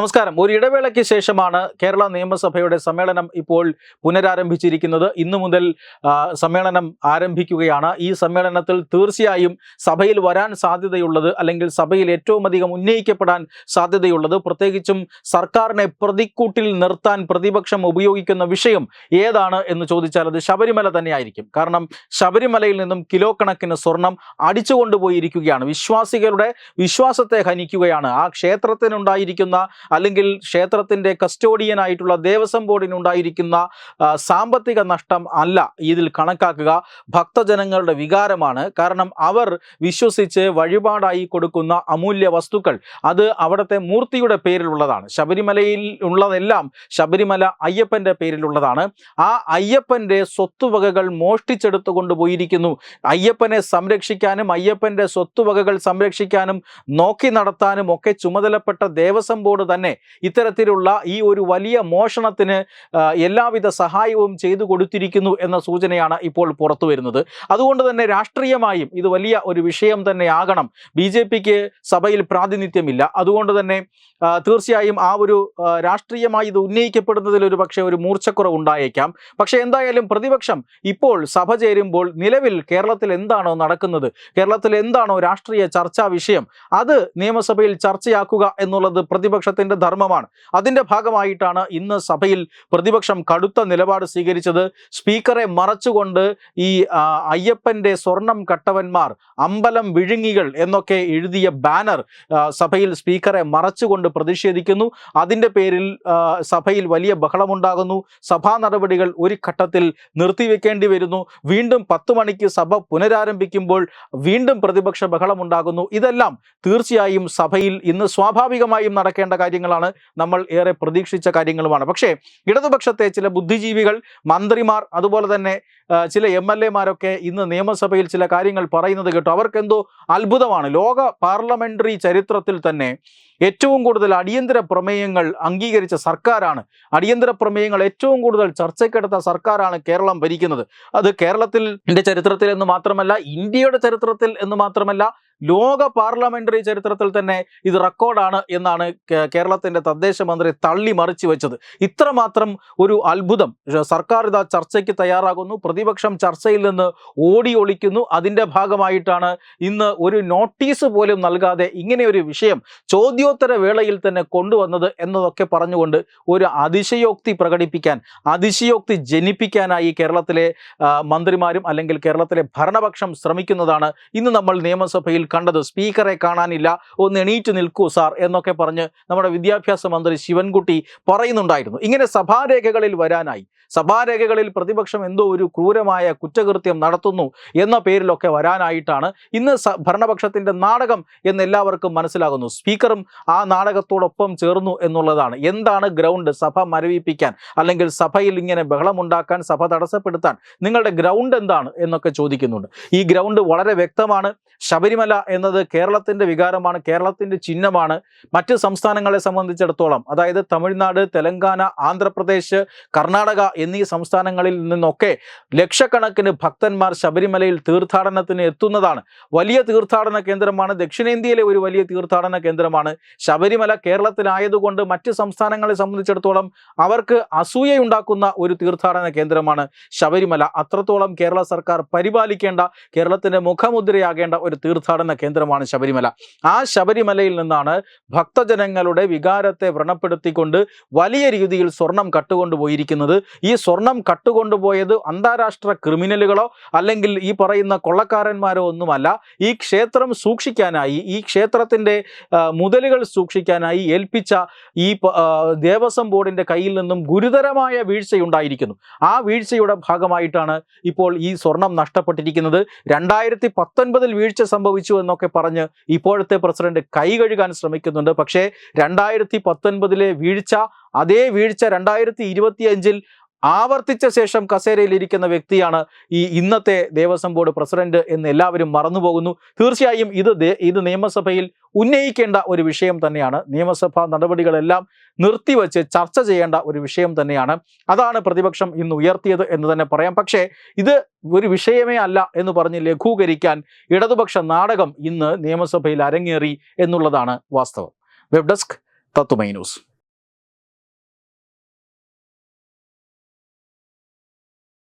നമസ്കാരം. ഒരു ഇടവേളയ്ക്ക് ശേഷമാണ് കേരള നിയമസഭയുടെ സമ്മേളനം ഇപ്പോൾ പുനരാരംഭിച്ചിരിക്കുന്നത്. ഇന്നു മുതൽ സമ്മേളനം ആരംഭിക്കുകയാണ്. ഈ സമ്മേളനത്തിൽ തീർച്ചയായും സഭയിൽ വരാൻ സാധ്യതയുള്ളത് അല്ലെങ്കിൽ സഭയിൽ ഏറ്റവും അധികം ഉന്നയിക്കപ്പെടാൻ സാധ്യതയുള്ളത് പ്രത്യേകിച്ചും സർക്കാരിനെ പ്രതിക്കൂട്ടിൽ നിർത്താൻ പ്രതിപക്ഷം ഉപയോഗിക്കുന്ന വിഷയം ഏതാണ് എന്ന് ചോദിച്ചാൽ അത് ശബരിമല തന്നെയായിരിക്കും. കാരണം ശബരിമലയിൽ നിന്നും കിലോ കണക്കിന് സ്വർണം അടിച്ചുകൊണ്ടുപോയിരിക്കുകയാണ് വിശ്വാസികളുടെ വിശ്വാസത്തെ ഹനിക്കുകയാണ്. ആ ക്ഷേത്രത്തിനുണ്ടായിരിക്കുന്ന അല്ലെങ്കിൽ ക്ഷേത്രത്തിന്റെ കസ്റ്റോഡിയൻ ആയിട്ടുള്ള ദേവസ്വം ബോർഡിനുണ്ടായിരിക്കുന്ന സാമ്പത്തിക നഷ്ടം അല്ല ഇതിൽ കണക്കാക്കുക. ഭക്തജനങ്ങളുടെ വികാരമാണ്. കാരണം അവർ വിശ്വസിച്ച് വഴിപാടായി കൊടുക്കുന്ന അമൂല്യ വസ്തുക്കൾ അത് അവിടുത്തെ മൂർത്തിയുടെ പേരിലുള്ളതാണ്. ശബരിമലയിൽ ഉള്ളതെല്ലാം ശബരിമല അയ്യപ്പന്റെ പേരിലുള്ളതാണ്. ആ അയ്യപ്പന്റെ സ്വത്തുവകകൾ മോഷ്ടിച്ചെടുത്തു കൊണ്ടുപോയിരിക്കുന്നു. അയ്യപ്പനെ സംരക്ഷിക്കാനും അയ്യപ്പന്റെ സ്വത്തുവകകൾ സംരക്ഷിക്കാനും നോക്കി നടത്താനും ഒക്കെ ചുമതലപ്പെട്ട ദേവസ്വം ബോർഡ് തന്നെ ഇത്തരത്തിലുള്ള ഈ ഒരു വലിയ മോഷണത്തിന് എല്ലാവിധ സഹായവും ചെയ്തു കൊടുത്തിരിക്കുന്നു എന്ന സൂചനയാണ് ഇപ്പോൾ പുറത്തു വരുന്നത്. അതുകൊണ്ട് തന്നെ രാഷ്ട്രീയമായും ഇത് വലിയ ഒരു വിഷയം തന്നെ ആകണം. ബി ജെ പിക്ക് സഭയിൽ പ്രാതിനിധ്യമില്ല. അതുകൊണ്ട് തന്നെ തീർച്ചയായും ആ ഒരു രാഷ്ട്രീയമായി ഇത് ഉന്നയിക്കപ്പെടുന്നതിൽ ഒരു പക്ഷേ ഒരു മൂർച്ചക്കുറവ് ഉണ്ടായേക്കാം. പക്ഷെ എന്തായാലും പ്രതിപക്ഷം ഇപ്പോൾ സഭ ചേരുമ്പോൾ നിലവിൽ കേരളത്തിൽ എന്താണോ നടക്കുന്നത് കേരളത്തിൽ എന്താണോ രാഷ്ട്രീയ ചർച്ചാ വിഷയം അത് നിയമസഭയിൽ ചർച്ചയാക്കുക എന്നുള്ളത് പ്രതിപക്ഷത്തിന്റെ ധർമ്മമാണ്. അതിന്റെ ഭാഗമായിട്ടാണ് ഇന്ന് സഭയിൽ പ്രതിപക്ഷം കടുത്ത നിലപാട് സ്വീകരിച്ചത്. സ്പീക്കറെ മറച്ചുകൊണ്ട് ഈ അയ്യപ്പന്റെ സ്വർണം കട്ടവന്മാർ അമ്പലം വിഴുങ്ങികൾ എന്നൊക്കെ എഴുതിയ ബാനർ സഭയിൽ സ്പീക്കറെ മറച്ചുകൊണ്ട് പ്രതിഷേധിക്കുന്നു. അതിന്റെ പേരിൽ സഭയിൽ വലിയ ബഹളമുണ്ടാകുന്നു. സഭാ നടപടികൾ ഒരു ഘട്ടത്തിൽ നിർത്തിവെക്കേണ്ടി വരുന്നു. വീണ്ടും പത്ത് മണിക്ക് സഭ പുനരാരംഭിക്കുമ്പോൾ വീണ്ടും പ്രതിപക്ഷ ബഹളമുണ്ടാകുന്നു. ഇതെല്ലാം തീർച്ചയായും സഭയിൽ ഇന്ന് സ്വാഭാവികമായും നടക്കേണ്ട കാര്യങ്ങളാണ് നമ്മൾ ഏറെ പ്രതീക്ഷിച്ച കാര്യങ്ങളുമാണ്. പക്ഷേ ഇടതുപക്ഷത്തെ ചില ബുദ്ധിജീവികൾ മന്ത്രിമാർ അതുപോലെ തന്നെ ചില എം എൽ എമാരൊക്കെ ഇന്ന് നിയമസഭയിൽ ചില കാര്യങ്ങൾ പറയുന്നത് കേട്ടു. അവർക്കെന്തോ അത്ഭുതമാണ്. ലോക പാർലമെന്ററി ചരിത്രത്തിൽ തന്നെ ഏറ്റവും കൂടുതൽ അടിയന്തര പ്രമേയങ്ങൾ അംഗീകരിച്ച സർക്കാരാണ്. അടിയന്തര പ്രമേയങ്ങൾ ഏറ്റവും കൂടുതൽ ചർച്ചയ്ക്കെടുത്ത സർക്കാരാണ് കേരളം ഭരിക്കുന്നത്. അത് കേരളത്തിൽ ചരിത്രത്തിൽ എന്ന് മാത്രമല്ല ഇന്ത്യയുടെ ചരിത്രത്തിൽ എന്ന് മാത്രമല്ല ലോക പാർലമെന്ററി ചരിത്രത്തിൽ തന്നെ ഇത് റെക്കോർഡാണ് എന്നാണ് കേരളത്തിന്റെ തദ്ദേശ മന്ത്രി തള്ളി മറിച്ചു വെച്ചത്. ഇത്രമാത്രം ഒരു അത്ഭുതം. സർക്കാർ ഇതാ ചർച്ചയ്ക്ക് തയ്യാറാകുന്നു. പ്രതിപക്ഷം ചർച്ചയിൽ നിന്ന് ഓടി ഒളിക്കുന്നു. അതിന്റെ ഭാഗമായിട്ടാണ് ഇന്ന് ഒരു നോട്ടീസ് പോലും നൽകാതെ ഇങ്ങനെ ഒരു വിഷയം ചോദ്യോത്തര വേളയിൽ തന്നെ കൊണ്ടുവന്നത് എന്നതൊക്കെ പറഞ്ഞുകൊണ്ട് ഒരു അതിശയോക്തി പ്രകടിപ്പിക്കാൻ അതിശയോക്തി ജനിപ്പിക്കാനായി കേരളത്തിലെ മന്ത്രിമാരും അല്ലെങ്കിൽ കേരളത്തിലെ ഭരണപക്ഷം ശ്രമിക്കുന്നതാണ് ഇന്ന് നമ്മൾ നിയമസഭയിൽ കണ്ടത്. സ്പീക്കറെ കാണാനില്ല. ഒന്ന് എണീറ്റ് നിൽക്കൂ സാർ എന്നൊക്കെ പറഞ്ഞ് നമ്മുടെ വിദ്യാഭ്യാസ മന്ത്രി ശിവൻകുട്ടി പറയുന്നുണ്ടായിരുന്നു. ഇങ്ങനെ സഭാരേഖകളിൽ വരാനായി. സഭാരേഖകളിൽ പ്രതിപക്ഷം എന്തോ ഒരു ക്രൂരമായ കുറ്റകൃത്യം നടത്തുന്നു എന്ന പേരിലൊക്കെ വരാനായിട്ടാണ് ഇന്ന് ഭരണപക്ഷത്തിന്റെ നാടകം എന്ന് എല്ലാവർക്കും മനസ്സിലാകുന്നു. സ്പീക്കറും ആ നാടകത്തോടൊപ്പം ചേർന്നു എന്നുള്ളതാണ്. എന്താണ് ഗ്രൗണ്ട്? സഭ മരവിപ്പിക്കാൻ അല്ലെങ്കിൽ സഭയിൽ ഇങ്ങനെ ബഹളമുണ്ടാക്കാൻ സഭ തടസ്സപ്പെടുത്താൻ നിങ്ങളുടെ ഗ്രൗണ്ട് എന്താണ് എന്നൊക്കെ ചോദിക്കുന്നുണ്ട്. ഈ ഗ്രൗണ്ട് വളരെ വ്യക്തമാണ്. ശബരിമല എന്നത് കേരളത്തിന്റെ വികാരമാണ് കേരളത്തിന്റെ ചിഹ്നമാണ്. മറ്റ് സംസ്ഥാനങ്ങളെ സംബന്ധിച്ചിടത്തോളം അതായത് തമിഴ്നാട് തെലങ്കാന ആന്ധ്രാപ്രദേശ് കർണാടക എന്നീ സംസ്ഥാനങ്ങളിൽ നിന്നൊക്കെ ലക്ഷക്കണക്കിന് ഭക്തന്മാർ ശബരിമലയിൽ തീർത്ഥാടനത്തിന് എത്തുന്നതാണ്. വലിയ തീർത്ഥാടന കേന്ദ്രമാണ് ദക്ഷിണേന്ത്യയിലെ ഒരു വലിയ തീർത്ഥാടന കേന്ദ്രമാണ്. ശബരിമല കേരളത്തിലായതുകൊണ്ട് മറ്റ് സംസ്ഥാനങ്ങളെ സംബന്ധിച്ചിടത്തോളം അവർക്ക് അസൂയയുണ്ടാക്കുന്ന ഒരു തീർത്ഥാടന കേന്ദ്രമാണ് ശബരിമല. അത്രത്തോളം കേരള സർക്കാർ പരിപാലിക്കേണ്ട കേരളത്തിന്റെ മുഖമുദ്രയാകേണ്ട ഒരു തീർത്ഥാടന കേന്ദ്രമാണ് ശബരിമല. ആ ശബരിമലയിൽ നിന്നാണ് ഭക്തജനങ്ങളുടെ വികാരത്തെ വ്രണപ്പെടുത്തിക്കൊണ്ട് വലിയ രീതിയിൽ സ്വർണം കട്ടുകൊണ്ടുപോയിരിക്കുന്നത്. ഈ സ്വർണം കട്ടുകൊണ്ടുപോയത് അന്താരാഷ്ട്ര ക്രിമിനലുകളോ അല്ലെങ്കിൽ ഈ പറയുന്ന കൊള്ളക്കാരന്മാരോ ഒന്നുമല്ല. ഈ ക്ഷേത്രം സൂക്ഷിക്കാനായി ഈ ക്ഷേത്രത്തിന്റെ മുതലുകൾ സൂക്ഷിക്കാനായി ഏൽപ്പിച്ച ഈ ദേവസ്വം ബോർഡിന്റെ കയ്യിൽ നിന്നും ഗുരുതരമായ വീഴ്ചയുണ്ടായിരിക്കുന്നു. ആ വീഴ്ചയുടെ ഭാഗമായിട്ടാണ് ഇപ്പോൾ ഈ സ്വർണം നഷ്ടപ്പെട്ടിരിക്കുന്നത്. രണ്ടായിരത്തി പത്തൊൻപതിൽ വീഴ്ച സംഭവിച്ചു. എന്നൊക്കെ പറഞ്ഞ് ഇപ്പോഴത്തെ പ്രസിഡന്റ് കൈ കഴുകാൻ ശ്രമിക്കുന്നുണ്ട്. പക്ഷേ രണ്ടായിരത്തി പത്തൊൻപതിലെ വീഴ്ച അതേ വീഴ്ച രണ്ടായിരത്തി ഇരുപത്തിയഞ്ചിൽ ആവർത്തിച്ച ശേഷം കസേരയിൽ ഇരിക്കുന്ന വ്യക്തിയാണ് ഈ ഇന്നത്തെ ദേവസ്വം ബോർഡ് പ്രസിഡന്റ് എന്ന് എല്ലാവരും മറന്നുപോകുന്നു. തീർച്ചയായും ഇത് ഇത് നിയമസഭയിൽ ഉന്നയിക്കേണ്ട ഒരു വിഷയം തന്നെയാണ്. നിയമസഭാ നടപടികളെല്ലാം നിർത്തിവെച്ച് ചർച്ച ചെയ്യേണ്ട ഒരു വിഷയം തന്നെയാണ്. അതാണ് പ്രതിപക്ഷം ഇന്ന് ഉയർത്തിയത് എന്ന് തന്നെ പറയാം. പക്ഷേ ഇത് ഒരു വിഷയമേ അല്ല എന്ന് പറഞ്ഞ് ലഘൂകരിക്കാൻ ഇടതുപക്ഷ നാടകം ഇന്ന് നിയമസഭയിൽ അരങ്ങേറി എന്നുള്ളതാണ് വാസ്തവം. വെബ് ഡെസ്ക് തത്തുമൈ ന്യൂസ്.